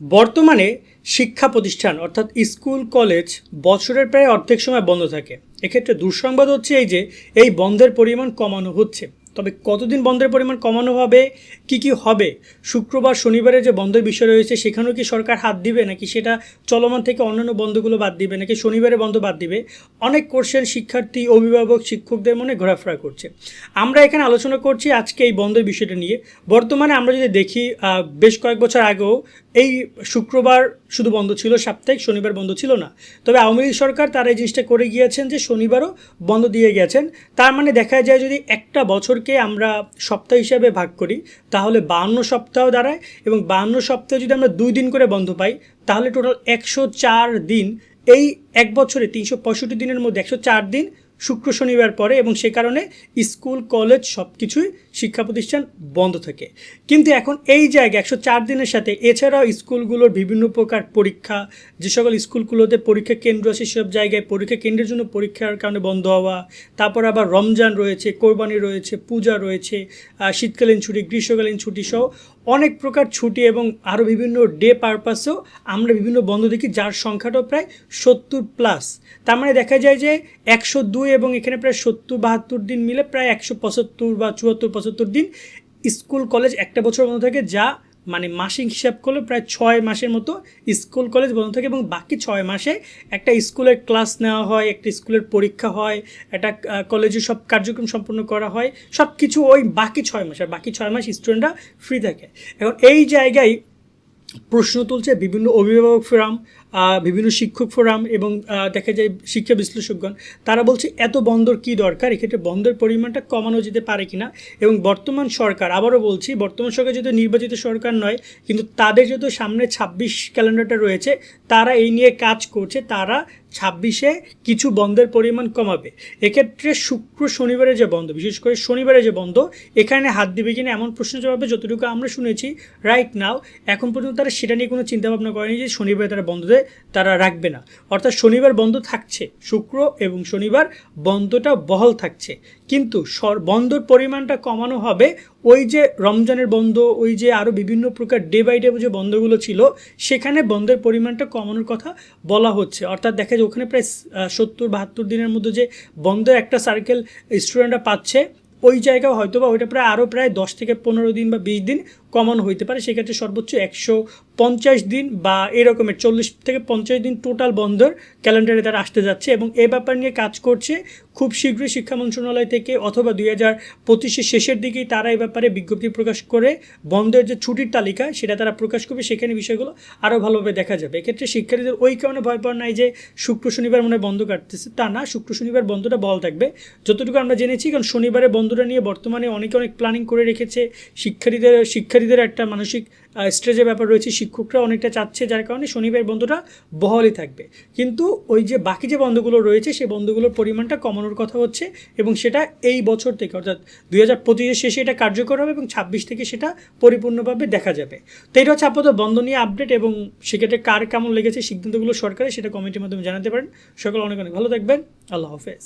বর্তমানে শিক্ষা প্রতিষ্ঠান, অর্থাৎ স্কুল, কলেজ বছরের প্রায় অর্ধেক সময় বন্ধ থাকে। এক্ষেত্রে দুঃসংবাদ হচ্ছে এই যে, এই বন্ধের পরিমাণ কমানো হচ্ছে। তবে কতদিন বন্ধের পরিমাণ কমানো হবে, কি কি হবে, শুক্রবার, শনিবারে যে বন্ধের বিষয় রয়েছে, সেখানেও কি সরকার হাত দিবে, নাকি সেটা চলমান থেকে অন্যান্য বন্ধগুলো বাদ দিবে, নাকি শনিবারে বন্ধ বাদ দিবে? অনেক কোর্সের শিক্ষার্থী, অভিভাবক, শিক্ষকদের মনে ঘোরাফেরা করছে। আমরা এখানে আলোচনা করছি আজকে এই বন্ধের বিষয়টা নিয়ে। বর্তমানে আমরা যদি দেখি বেশ কয়েক বছর আগেও এই শুক্রবার শুধু বন্ধ ছিল, সাপ্তাহিক শনিবার বন্ধ ছিল না। তবে আওয়ামী লীগ সরকার তারা এই জিনিসটা করে গিয়েছেন যে শনিবারও বন্ধ দিয়ে গেছেন। তার মানে দেখা যায় যদি একটা বছরকে আমরা সপ্তাহ হিসাবে ভাগ করি, তাহলে বাহান্ন সপ্তাহ দাঁড়ায় এবং বাহান্ন সপ্তাহে যদি আমরা দুই দিন করে বন্ধ পাই, তাহলে টোটাল একশো চার দিন। এই এক বছরে তিনশো পঁয়ষট্টি দিনের মধ্যে একশো চার দিন শুক্র শনিবার পরে এবং সে কারণে স্কুল, কলেজ সব কিছুই শিক্ষা প্রতিষ্ঠান বন্ধ থাকে। কিন্তু এখন এই জায়গায় একশো চার দিনের সাথে এছাড়াও স্কুলগুলোর বিভিন্ন প্রকার পরীক্ষা, যে সকল স্কুলগুলোতে পরীক্ষা কেন্দ্র আছে সেসব জায়গায় পরীক্ষা কেন্দ্রের জন্য পরীক্ষার কারণে বন্ধ হওয়া, তারপর আবার রমজান রয়েছে, কোরবানি রয়েছে, পূজা রয়েছে শীতকালীন ছুটি, গ্রীষ্মকালীন ছুটি সহ অনেক প্রকার ছুটি এবং আরও বিভিন্ন ডে পারপাসেও আমরা বিভিন্ন বন্ধ দেখি, যার সংখ্যাটাও প্রায় সত্তর প্লাস তার মানে দেখা যায় যে একশো দুই এবং এখানে প্রায় সত্তর বাহাত্তর দিন মিলে প্রায় একশো পঁচাত্তর বা চুয়াত্তর পঁচাত্তর দিন স্কুল, কলেজ একটা বছর বন্ধ থাকে, যা মানে মাসিক হিসাব করলে প্রায় ছয় মাসের মতো স্কুল, কলেজ বন্ধ থাকে এবং বাকি ছয় মাসে একটা স্কুলের ক্লাস নেওয়া হয়, একটা স্কুলের পরীক্ষা হয়, একটা কলেজে সব কার্যক্রম সম্পন্ন করা হয় সব কিছু ওই বাকি ছয় মাস, আর বাকি ছয় মাস স্টুডেন্টরা ফ্রি থাকে। এখন এই জায়গায় প্রশ্ন তুলছে বিভিন্ন অভিভাবক ফোরাম বিভিন্ন শিক্ষক ফোরাম এবং দেখা যায় শিক্ষা বিশ্লেষকগণ, তারা বলছে এত বন্দর কি দরকার? এক্ষেত্রে বন্দর পরিমাণটা কমানো যেতে পারে কিনা? এবং বর্তমান সরকার, আবারও বলছি, বর্তমান সরকার যেহেতু নির্বাচিত সরকার নয়, কিন্তু তাদের যেহেতু সামনে ছাব্বিশ ক্যালেন্ডারটা রয়েছে, তারা এই নিয়ে কাজ করছে, তারা ছাব্বিশে কিছু বন্ধের পরিমাণ কমাবে। এক্ষেত্রে শুক্র, শনিবারে যে বন্ধ, বিশেষ করে শনিবারে যে বন্ধ, এখানে হাত দিবে কিনা এমন প্রশ্ন জবাবে যতটুকু আমরা শুনেছি রাইট নাও এখন পর্যন্ত তারা সেটা নিয়ে কোনো চিন্তাভাবনা করেনি যে শনিবারে তারা বন্ধ দেয়। তারা রাখবে না। অর্থাৎ শনিবার বন্ধ থাকছে, শুক্র এবং শনিবার বন্ধটা বহাল থাকছে। কিন্তু বন্ধর পরিমাণটা কমানো হবে ওই যে রমজানের বন্ধ, ওই যে আরও বিভিন্ন প্রকার ডে বাই ডে যে বন্ধগুলো ছিল, সেখানে বন্ধের পরিমাণটা কমানোর কথা বলা হচ্ছে। অর্থাৎ দেখা যায় ওখানে প্রায় সত্তর, বাহাত্তর দিনের মধ্যে যে বন্ধের একটা সার্কেল স্টুডেন্টরা পাচ্ছে, ওই জায়গায় হয়তো বা ওইটা প্রায় আরও প্রায় দশ থেকে পনেরো দিন বা বিশ দিন কমানো হইতে পারে, সেক্ষেত্রে সর্বোচ্চ একশো পঞ্চাশ দিন বা এরকমের চল্লিশ থেকে পঞ্চাশ দিন টোটাল বন্ধর ক্যালেন্ডারে তারা আসতে যাচ্ছে এবং এ ব্যাপার নিয়ে কাজ করছে খুব শীঘ্রই শিক্ষা মন্ত্রণালয় থেকে অথবা দুই হাজার পঁচিশের শেষের দিকেই তারা এ ব্যাপারে বিজ্ঞপ্তি প্রকাশ করে বন্ধের যে ছুটির তালিকা সেটা তারা প্রকাশ করবে, সেখানে বিষয়গুলো আরও ভালোভাবে দেখা যাবে। এক্ষেত্রে শিক্ষার্থীদের ওই কারণে ভয় পাওয়ার নাই যে শুক্র, শনিবার মনে বন্ধ কাটতেছে। তা না, শুক্র, শনিবার বন্ধটা বল থাকবে। যতটুকু আমরা জেনেছি, কারণ শনিবারে বন্ধটা নিয়ে বর্তমানে অনেকে অনেক প্ল্যানিং করে রেখেছে। শিক্ষার্থীদের শিক্ষার্থীদের একটা মানসিক স্ট্রেজের ব্যাপার রয়েছে, শিক্ষকরা অনেকটা চাচ্ছে, যার কারণে শনিবার বন্ধটা বহালই থাকবে। কিন্তু ওই যে বাকি যে বন্ধগুলো রয়েছে, সেই বন্ধগুলোর পরিমাণটা কমানোর কথা হচ্ছে এবং সেটা এই বছর থেকে, অর্থাৎ দুই হাজার পঁচিশের শেষে এটা কার্যকর হবে এবং ছাব্বিশ থেকে সেটা পরিপূর্ণভাবে দেখা যাবে। তো এটা হচ্ছে আপাতত বন্ধ নিয়ে আপডেট এবং সেক্ষেত্রে কার কেমন লেগেছে সিদ্ধান্তগুলো সরকারের, সেটা কমিটির মাধ্যমে জানাতে পারেন। সকলে অনেক অনেক ভালো থাকবেন। আল্লাহ হাফেজ।